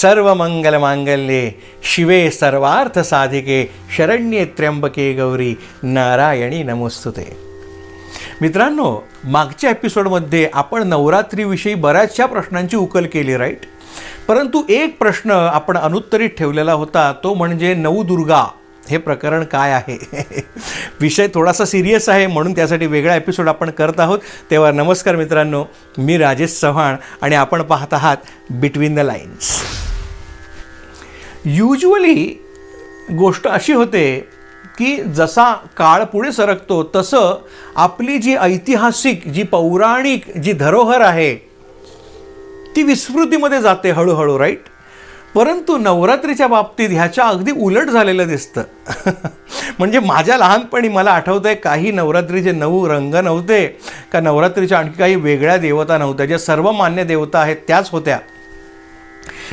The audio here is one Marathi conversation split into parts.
सर्व मंगल मांगल्ये शिवे सर्वार्थ साधिके शरण्ये त्र्यंबके गौरी नारायणी नमोस्तुते. मित्रांनो मागच्या एपिसोडमध्ये आपण नवरात्रीविषयी बऱ्याचशा प्रश्नांची उकल केली राईट परंतु एक प्रश्न आपण अनुत्तरित ठेवलेला होता तो म्हणजे नवदुर्गा हे प्रकरण काय आहे? विषय थोडासा सिरियस आहे म्हणून त्यासाठी वेगळा एपिसोड आपण करत आहोत. तेव्हा नमस्कार मित्रांनो मी राजेश चव्हाण आणि आपण पाहत आहात बिटवीन द लाईन्स. युजली गोष्ट अशी होते की जसा काळ पुढे सरकतो तसं आपली जी ऐतिहासिक जी पौराणिक जी धरोहर आहे ती विस्मृतीमध्ये जाते हळूहळू राईट परंतु नवरात्रीच्या बाबतीत ह्याच्या अगदी उलट झालेलं दिसतं. म्हणजे माझ्या लहानपणी मला आठवतं आहे काही नवरात्रीचे नऊ रंग नव्हते का नवरात्रीच्या आणखी काही वेगळ्या देवता नव्हत्या ज्या सर्व मान्य देवता आहेत त्याच होत्या.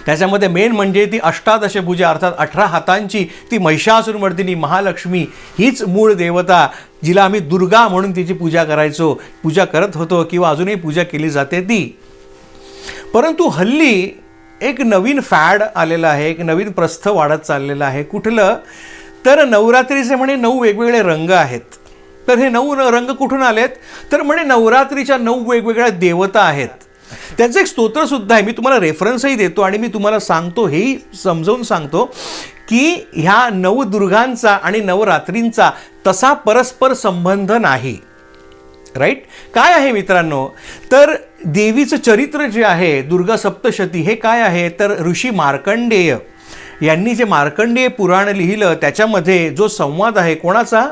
त्याच्यामध्ये मेन म्हणजे ती अष्टादशभुजा अर्थात अठरा हातांची ती महिषासुरमर्दिनी महालक्ष्मी हीच मूळ देवता जिला आम्ही दुर्गा म्हणून तिची पूजा करायचो. पूजा करत होतो किंवा अजूनही पूजा केली जाते ती. परंतु हल्ली एक नवीन फॅड आलेला आहे एक नवीन प्रस्थ वाढत चाललेलं आहे. कुठलं? तर नवरात्रीचे म्हणे नऊ वेगवेगळे रंग आहेत. तर हे नऊ रंग कुठून आलेत? तर म्हणे नवरात्रीच्या नऊ वेगवेगळ्या देवता आहेत. त्यांचं एक स्तोत्रसुद्धा आहे. मी तुम्हाला रेफरन्सही देतो आणि मी तुम्हाला सांगतो हेही समजावून सांगतो की ह्या नवदुर्गांचा आणि नवरात्रींचा तसा परस्पर संबंध नाही. राईट काय आहे मित्रांनो? तर देवीचं चरित्र जे आहे दुर्गा सप्तशती हे काय आहे? तर ऋषी मार्कंडेय यांनी जे मार्कंडेय पुराण लिहिलं त्याच्यामध्ये जो संवाद आहे कोणाचा?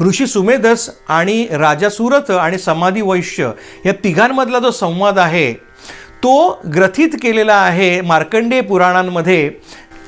ऋषी सुमेधस आणि राजा सुरथ आणि समाधी वैश्य या तिघांमधला जो संवाद आहे तो ग्रथित केलेला आहे मार्कंडेय पुराणांमध्ये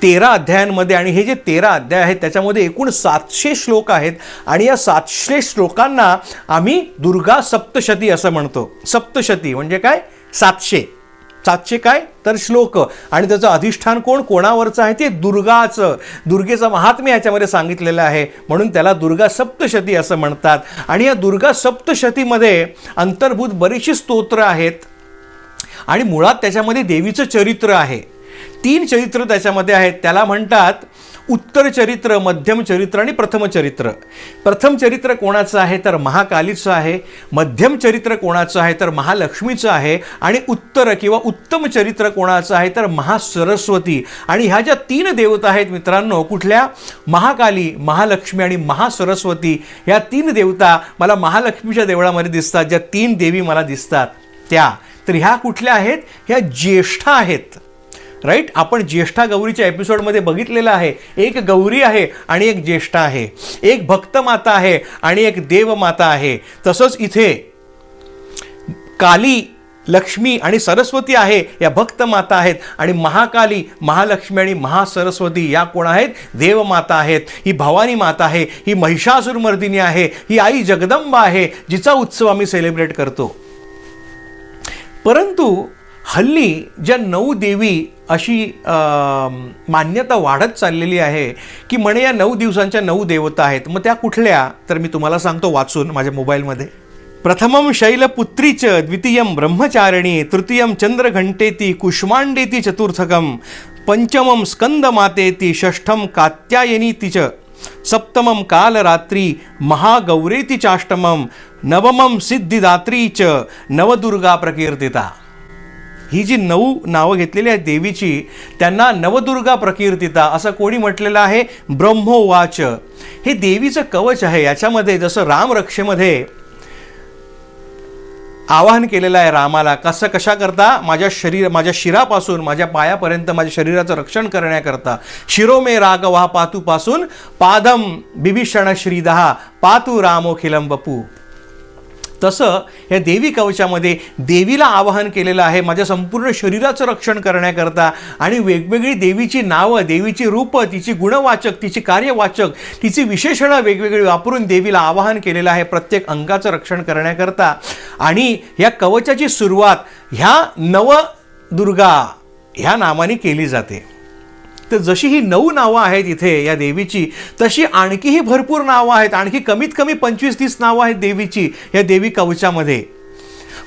तेरा अध्यायांमध्ये. आणि हे जे तेरा अध्याय आहेत त्याच्यामध्ये एकूण सातशे श्लोक आहेत. आणि या सातशे श्लोकांना आम्ही दुर्गा सप्तशती असं म्हणतो. सप्तशती म्हणजे काय? सातशे. सातशे काय? तर श्लोक. आणि त्याचं अधिष्ठान कोण? कोणावरचं आहे? ते दुर्गाचं. दुर्गेचं महात्म्य याच्यामध्ये सांगितलेलं आहे. म्हणून त्याला दुर्गा सप्तशती असं म्हणतात. आणि या दुर्गा सप्तशतीमध्ये अंतर्भूत बरीचशी स्तोत्र आहेत. आणि मुळात त्याच्यामध्ये देवीचं चरित्र आहे. तीन चरित्र त्याच्यामध्ये आहेत. त्याला म्हणतात उत्तर चरित्र मध्यम चरित्र आणि प्रथम चरित्र. प्रथम चरित्र कोणाचं आहे? तर महाकालीचं आहे. मध्यम चरित्र कोणाचं आहे? तर महालक्ष्मीचं आहे. आणि उत्तर किंवा उत्तम चरित्र कोणाचं आहे? तर महासरस्वती. आणि ह्या ज्या तीन देवता आहेत मित्रांनो कुठल्या? महाकाली महालक्ष्मी आणि महासरस्वती. ह्या तीन देवता मला महालक्ष्मीच्या देवळामध्ये दिसतात. ज्या तीन देवी मला दिसतात. त्या. तर ह्या कुठल्या आहेत? ह्या ज्येष्ठा आहेत. राईट? आपण ज्येष्ठा गौरीच्या एपिसोडमध्ये बघितलेलं आहे. एक गौरी आहे आणि एक ज्येष्ठा आहे. एक भक्त माता आहे आणि एक देवमाता आहे. तसंच इथे काली लक्ष्मी आणि सरस्वती आहे या भक्त माता आहेत आणि महाकाली महालक्ष्मी आणि महासरस्वती या कोण आहेत? देवमाता आहेत. ही भवानी माता आहे ही महिषासुरमर्दिनी आहे ही आई जगदंबा आहे जिचा उत्सव आम्ही सेलिब्रेट करतो. परंतु हल्ली ज्या नऊ देवी अशी मान्यता वाढत चाललेली आहे की म्हणे या नऊ दिवसांच्या नऊ देवता आहेत मग त्या कुठल्या? तर मी तुम्हाला सांगतो वाचून माझ्या मोबाईलमध्ये. प्रथमं शैलपुत्रीच द्वितीयं ब्रह्मचारिणी तृतीयं चंद्रघंटेती कुष्मांडेती चतुर्थकं पंचमं स्कंदमातेती षष्ठं कात्यायनीती च सप्तमं कालरात्री महागौरेती चाष्टमं नवमं सिद्धिदात्री च नवदुर्गा प्रकीर्तिता। ही जी नऊ नावं घेतलेली आहेत देवीची त्यांना नवदुर्गा प्रकीर्तिता असं कोणी म्हटलेलं आहे? ब्रह्मोवाच. हे देवीचं कवच आहे. याच्यामध्ये जसं रामरक्षेमध्ये आवाहन केलेलं आहे रामाला कसं कशा करता? माझ्या शरीर माझ्या शिरापासून माझ्या पायापर्यंत माझ्या शरीराचं रक्षण करण्याकरता. शिरोमे रागवा पातूपासून पादम बिभीषण श्रीदहा पातू रामोखिलम बपू तसं या देवी कवचामध्ये देवीला आवाहन केलेलं आहे. माझ्या संपूर्ण शरीराचं रक्षण करण्याकरता आणि वेगवेगळी देवीची नावं देवीची रूपं तिची गुणवाचक तिची कार्यवाचक तिची विशेषणं वेगवेगळी वापरून देवीला आवाहन केलेलं आहे प्रत्येक अंगाचं रक्षण करण्याकरता. आणि या कवचाची सुरुवात ह्या नवदुर्गा ह्या नावाने केली जाते. तर जशी ही नऊ नावं आहेत इथे या देवीची तशी आणखीही भरपूर नावं आहेत. आणखी कमीत कमी पंचवीस तीस नावं आहेत देवीची या देवी कवचामध्ये.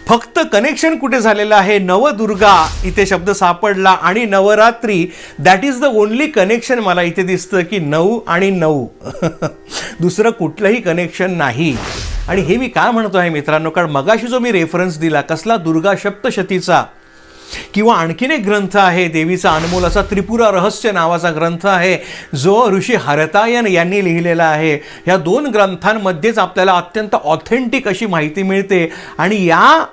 फक्त कनेक्शन कुठे झालेलं आहे? नवदुर्गा इथे शब्द सापडला आणि Navratri that is the only connection मला इथे दिसतं की नऊ आणि नऊ. दुसरं कुठलंही कनेक्शन नाही. आणि हे मी काय म्हणतो आहे मित्रांनो? कारण मगाशी जो मी रेफरन्स दिला कसला दुर्गा सप्तशतीचा किंवा आणखीन एक ग्रंथ आहे देवीचा अनमोल असा त्रिपुरा रहस्य नावाचा ग्रंथ आहे जो ऋषी हरतायन यांनी लिहिलेला आहे. ह्या दोन ग्रंथांमध्येच आपल्याला अत्यंत ऑथेंटिक अशी माहिती मिळते आणि या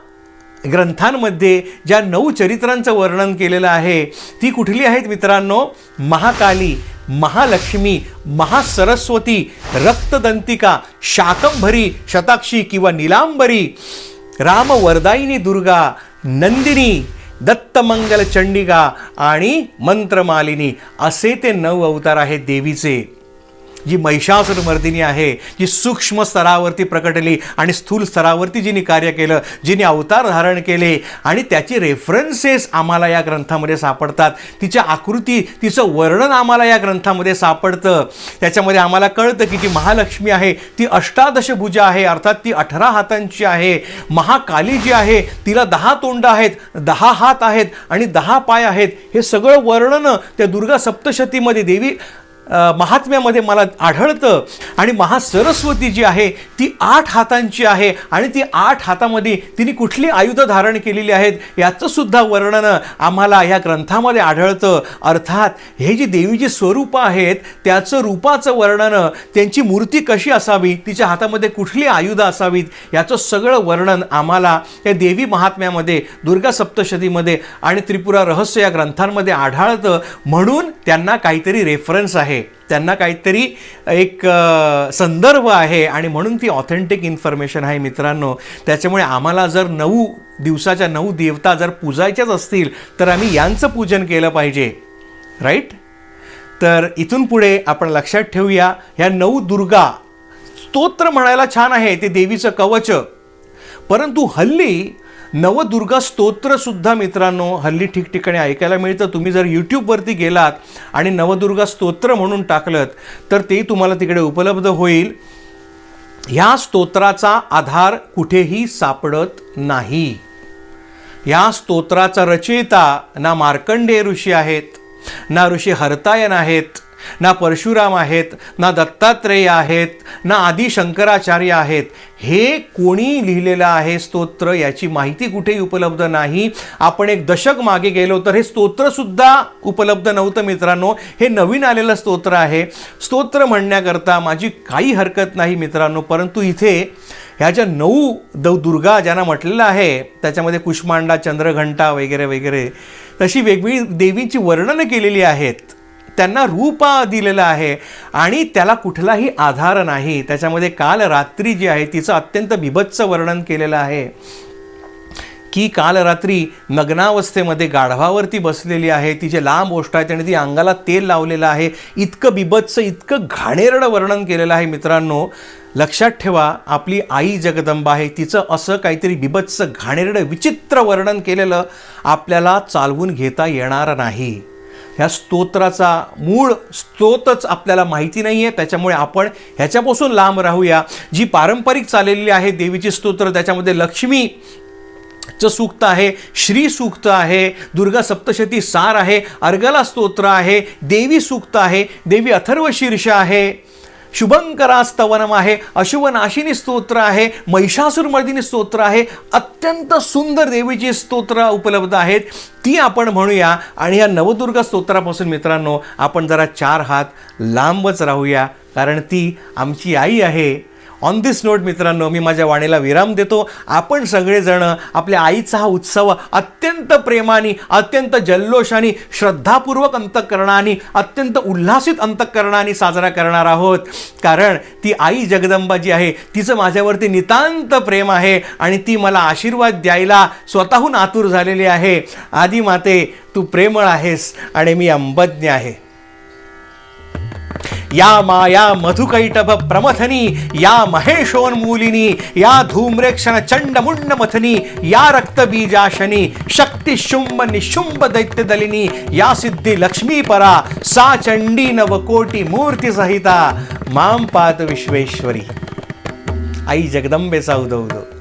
ग्रंथांमध्ये ज्या नऊ चरित्रांचं वर्णन केलेलं आहे ती कुठली आहेत मित्रांनो? महाकाली महालक्ष्मी महासरस्वती रक्तदंतिका शाकंभरी शताक्षी किंवा निलांबरी रामवरदायिनी दुर्गा नंदिनी दत्तमंगल चंडिका आणि मंत्रमालिनी असे ते नऊ अवतार आहेत देवीचे. जी महिषासुर मर्दिनी आहे जी सूक्ष्म स्तरावरती प्रकटली आणि स्थूल स्तरावरती जिने कार्य केलं जिने अवतार धारण केले आणि त्याची रेफरन्सेस आम्हाला या ग्रंथामध्ये सापडतात. तिच्या आकृती तिचं वर्णन आम्हाला या ग्रंथामध्ये सापडतं. त्याच्यामध्ये आम्हाला कळतं की जी महालक्ष्मी आहे ती अष्टादशभुजा आहे अर्थात ती अठरा हातांची आहे. महाकाली जी आहे तिला दहा तोंड आहेत दहा हात आहेत आणि दहा पाय आहेत. हे सगळं वर्णन त्या दुर्गा सप्तशतीमध्ये देवी महात्म्यामध्ये मला आढळतं. आणि महासरस्वती जी आहे ती आठ हातांची आहे. आणि ती आठ हातामध्ये तिने कुठली आयुधं धारण केलेली आहेत याचंसुद्धा वर्णन आम्हाला ह्या ग्रंथामध्ये आढळतं. अर्थात हे जी देवीची स्वरूपं आहेत त्याचं रूपाचं वर्णन त्यांची मूर्ती कशी असावी तिच्या हातामध्ये कुठली आयुधं असावीत याचं सगळं वर्णन आम्हाला या देवी महात्म्यामध्ये दुर्गा सप्तशतीमध्ये आणि त्रिपुरा रहस्य या ग्रंथांमध्ये आढळतं. म्हणून त्यांना काहीतरी रेफरन्स आहे. त्यांना काहीतरी एक संदर्भ आहे आणि म्हणून ती ऑथेंटिक इन्फॉर्मेशन आहे मित्रांनो. त्याच्यामुळे आम्हाला जर नऊ दिवसाच्या नऊ देवता जर पूजायच्याच असतील तर आम्ही यांचं पूजन केलं पाहिजे. राईट तर इथून पुढे आपण लक्षात ठेवूया ह्या नऊ दुर्गा स्तोत्र म्हणायला छान आहे ते देवीचं कवच. परंतु हल्ली नवदुर्गा स्तोत्रसुद्धा मित्रांनो हल्ली ठिकठिकाणी ऐकायला मिळतं. तुम्ही जर यूट्यूबवरती गेलात आणि नवदुर्गा स्तोत्र म्हणून टाकलं तर ते तुम्हाला तिकडे उपलब्ध होईल. ह्या स्तोत्राचा आधार कुठेही सापडत नाही. या स्तोत्राचा रचयिता ना मार्कंडेय ऋषी आहेत ना ऋषी हरतायन आहेत ना परशुराम आहेत ना दत्तात्रेय आहेत ना आदी शंकराचार्य आहेत. हे कोणी लिहिलेलं आहे स्तोत्र? याची माहिती कुठेही उपलब्ध नाही. आपण एक दशक मागे गेलो तर हे स्तोत्रसुद्धा उपलब्ध नव्हतं मित्रांनो. हे नवीन आलेलं स्तोत्र आहे. स्तोत्र म्हणण्याकरता माझी काही हरकत नाही मित्रांनो परंतु इथे ह्या ज्या नऊ दौ दुर्गा ज्यांना म्हटलेलं आहे त्याच्यामध्ये कुष्मांडा चंद्रघंटा वगैरे वगैरे तशी वेगवेगळी देवींची वर्णनं केलेली आहेत. त्यांना रूप दिलेलं आहे आणि त्याला कुठलाही आधार नाही. त्याच्यामध्ये काल रात्री जी आहे तिचं अत्यंत बिभत्स वर्णन केलेलं आहे. की काल रात्री नग्नावस्थेमध्ये गाढवावरती बसलेली आहे तिचे लांब ओष्ट आहेत आणि ती अंगाला तेल लावलेलं आहे इतकं बिभत्स इतकं घाणेरडं वर्णन केलेलं आहे मित्रांनो. लक्षात ठेवा आपली आई जगदंबा आहे तिचं असं काहीतरी बिभत्स घाणेरडं विचित्र वर्णन केलेलं आपल्याला चालवून घेता येणार नाही. ह्या स्तोत्राचा मूळ स्तोतच आपल्याला माहिती नाही आहे त्याच्यामुळे आपण ह्याच्यापासून लांब राहूया. जी पारंपरिक चाललेली आहे देवीची स्तोत्र त्याच्यामध्ये लक्ष्मी चं सूक्त आहे श्री सूक्त आहे दुर्गा सप्तशती सार आहे अर्गला स्तोत्र आहे देवी सूक्त आहे देवी अथर्व शीर्ष आहे. शुभंकरास्तवनम आहे. अशुभनाशिनी स्तोत्र आहे. महिषासुरमर्दिनी स्तोत्र आहे. अत्यंत सुंदर देवीची स्तोत्र उपलब्ध आहेत. ती आपण म्हणूया आणि या नवदुर्गा स्तोत्रापासून मित्रांनो आपण जरा चार हात लांबच राहूया कारण ती आमची आई आहे. ऑन दिस नोट मित्रांनो मी माझ्या वाणीला विराम देतो. आपण सगळेजण आपल्या आईचा हा उत्सव अत्यंत प्रेमाने अत्यंत जल्लोषाने श्रद्धापूर्वक अंतकरणाने अत्यंत उल्हासित अंतकरणाने साजरा करणार आहोत. कारण ती आई जगदंबा जी आहे. तिचं माझ्यावरती नितांत प्रेम आहे आणि ती मला आशीर्वाद द्यायला स्वतःहून आतुर झालेली आहे. आदी माते तू प्रेमळ आहेस आणि मी अंबज्ञ आहे. ಯಾ ಮಾಯಾ ಮಧುಕೈಟಭ ಪ್ರಮಥನಿ, ಯಾ ಮಹೇಶೋನ್ಮೂಲಿನಿ, ಯಾ ಧೂಮ್ರೇಕ್ಷಣ ಚಂಡಮುಂಡ ಮಥನಿ ಯಾ ರಕ್ತ ಬೀಜಾಶನಿ ಶಕ್ತಿ ಶುಂಭ ನಿಶುಂಭ ದೈತ್ಯದಲಿನಿ, ಯಾ ಸಿದ್ಧಿ ಲಕ್ಷ್ಮೀಪರ, ಸಾ ಚಂಡಿ ನವಕೋಟಿ ಮೂರ್ತಿ ಸಹಿತ. ಮಾಂಪಾತ ವಿಶ್ವೇಶ್ವರಿ. ಐ ಜಗದಂಬೆ ಸೌದೌದು